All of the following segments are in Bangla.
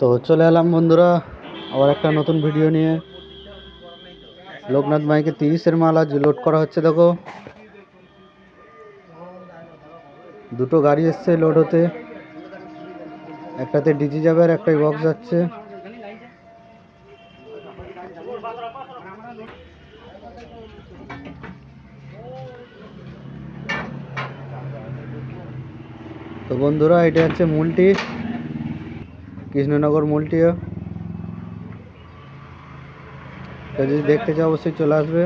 তো চলে এলাম বন্ধুরা, আবার একটা নতুন ভিডিও নিয়ে। লোকনাথ মাইকে তিরিশের মাল আজ লোড করা হচ্ছে, দেখো। দুটো গাড়ি এসছে লোড হতে। একটাতে ডিজি যাবে আর একটাই বক্স যাচ্ছে। তো বন্ধুরা, এটা হচ্ছে মূলটি কৃষ্ণনগর মূলটিও। যদি দেখতে চাও, অবশ্যই চলে আসবে।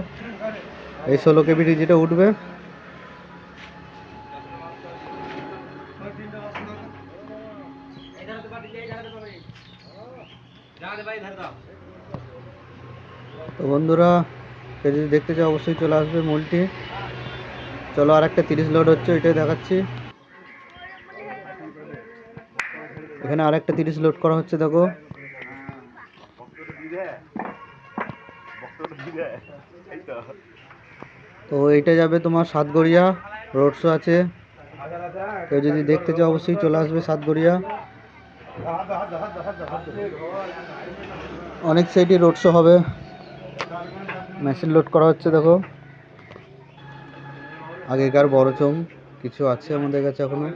এই ষোলো কেবি ডিজিটা উঠবে। তো বন্ধুরা যদি দেখতে চাও, অবশ্যই চলে আসবে মূলটি। চলো আর একটা তিরিশ লোড হচ্ছে, ওইটাই দেখাচ্ছি। এখানে আর একটা তিরিশ লোড করা হচ্ছে, দেখো। তো এইটা যাবে তোমার সাতগড়িয়া রোড শো আছে। কেউ যদি দেখতে চাও, অবশ্যই চলে আসবে সাতগড়িয়া। অনেক সাইডে রোড শো হবে। মেশিন লোড করা হচ্ছে, দেখো। আগেকার বড় চোম কিছু আছে আমাদের কাছে এখনও।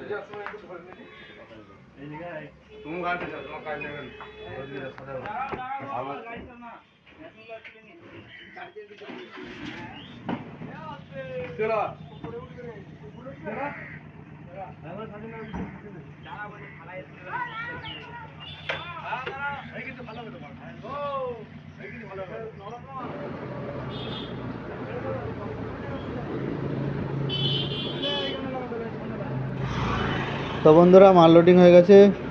তো বন্ধুরা মাল লোডিং হয়ে গেছে।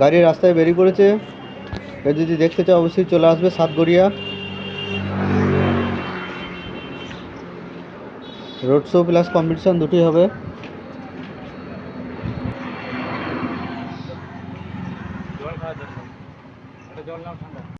গাড়ি রাস্তায় বেরিয়ে পড়েছে। যদি দেখতে চাও, অবশ্যই চলে আসবে Satgoria. Road show plus competition দুটি হবে।